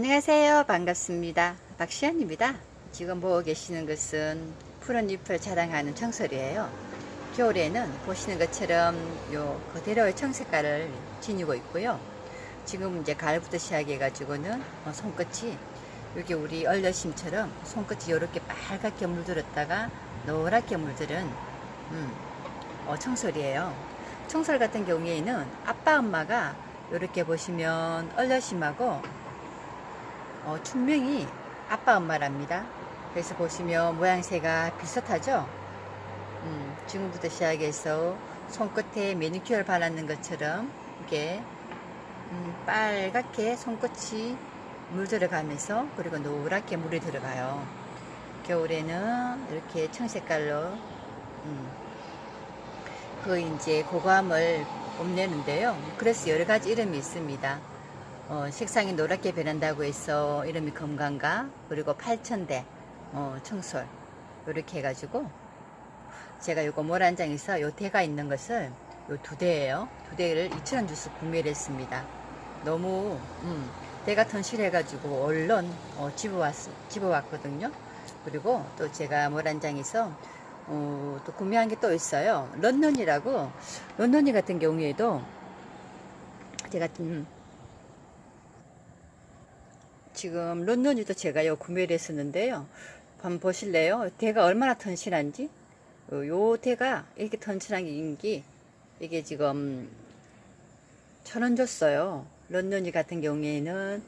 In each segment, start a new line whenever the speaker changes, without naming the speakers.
안녕하세요. 반갑습니다. 박시연입니다. 지금 보고 계시는 것은 푸른 잎을 자랑하는 청설이에요. 겨울에는 보시는 것처럼 요 그대로의 청색깔을 지니고 있고요. 지금 이제 가을부터 시작해 가지고는 어, 손끝이 여기 우리 얼려심처럼 손끝이 이렇게 빨갛게 물들었다가 노랗게 물들은 음, 어, 청설이에요. 청설 같은 경우에는 아빠 엄마가 이렇게 보시면 얼려심하고 어, 춘명이 아빠 엄마랍니다. 그래서 보시면 모양새가 비슷하죠? 음, 지금부터 시작해서 손끝에 매니큐어를 발랐는 것처럼 이게 음, 빨갛게 손끝이 물 들어가면서 그리고 노랗게 물이 들어가요. 겨울에는 이렇게 청색깔로 음, 그 이제 고감을 뽐내는데요. 그래서 여러 가지 이름이 있습니다. 어, 색상이 노랗게 변한다고 해서 이름이 검강가 그리고 팔천대 어, 청솔 이렇게 해가지고 제가 요거 모란장에서 요 대가 있는 것을 요 두 대예요. 두 대를 2,000원 주서 구매를 했습니다. 너무 음, 대가 턴실해가지고 얼른 어, 집어왔, 집어왔거든요. 그리고 또 제가 모란장에서 어, 또 구매한 게 또 있어요. 런던이라고 런던이 같은 경우에도 제가 음, 지금 런던이도 제가 요 구매를 했었는데요. 한번 보실래요? 대가 얼마나 튼실한지? 어, 요 대가 이렇게 튼실한 게 이게 지금 천 원 줬어요. 런던이 같은 경우에는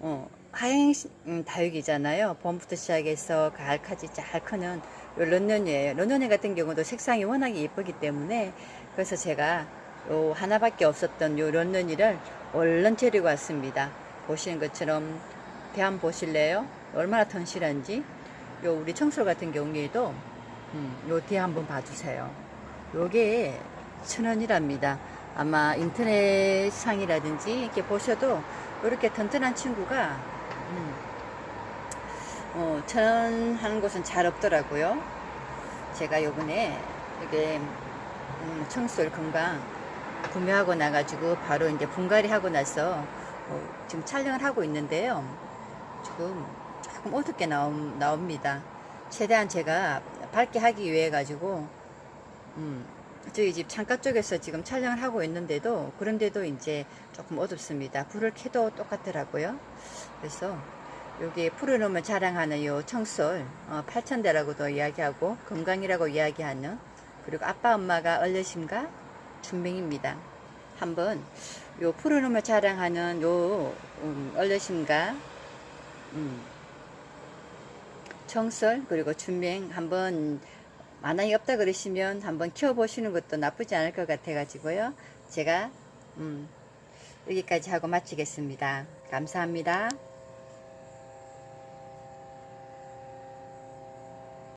어, 하행 음, 다육이잖아요. 봄부터 시작해서 가을까지 잘 크는 요 런던이에요. 런던이 같은 경우도 색상이 워낙에 예쁘기 때문에 그래서 제가 요 하나밖에 없었던 요 런던이를 얼른 데리고 왔습니다. 보시는 것처럼 대 한번 보실래요? 얼마나 튼실한지. 요 우리 청솔 같은 경우에도 음, 요대 한번 봐주세요. 요게 천 원이랍니다. 아마 인터넷 상이라든지 이렇게 보셔도 이렇게 튼튼한 친구가 음, 어, 천 하는 곳은 잘 없더라고요. 제가 요번에 이게 음, 청솔 건강 구매하고 나가지고 바로 이제 분갈이 하고 나서 어, 지금 촬영을 하고 있는데요. 지금 조금 어둡게 나옵, 나옵니다. 최대한 제가 밝게 하기 위해 가지고 음, 저희 집 창가 쪽에서 지금 촬영을 하고 있는데도 그런데도 이제 조금 어둡습니다. 불을 켜도 똑같더라고요. 그래서 여기 푸르름을 자랑하는 요 청솔 어, 8천대라고도 이야기하고 건강이라고 이야기하는 그리고 아빠 엄마가 얼려심과 준명입니다. 한번 요 푸르름을 자랑하는 요 음, 얼려심과 음, 청설 그리고 준명 한번 만약에 없다 그러시면 한번 키워보시는 것도 나쁘지 않을 것 같아 가지고요. 제가 음, 여기까지 하고 마치겠습니다. 감사합니다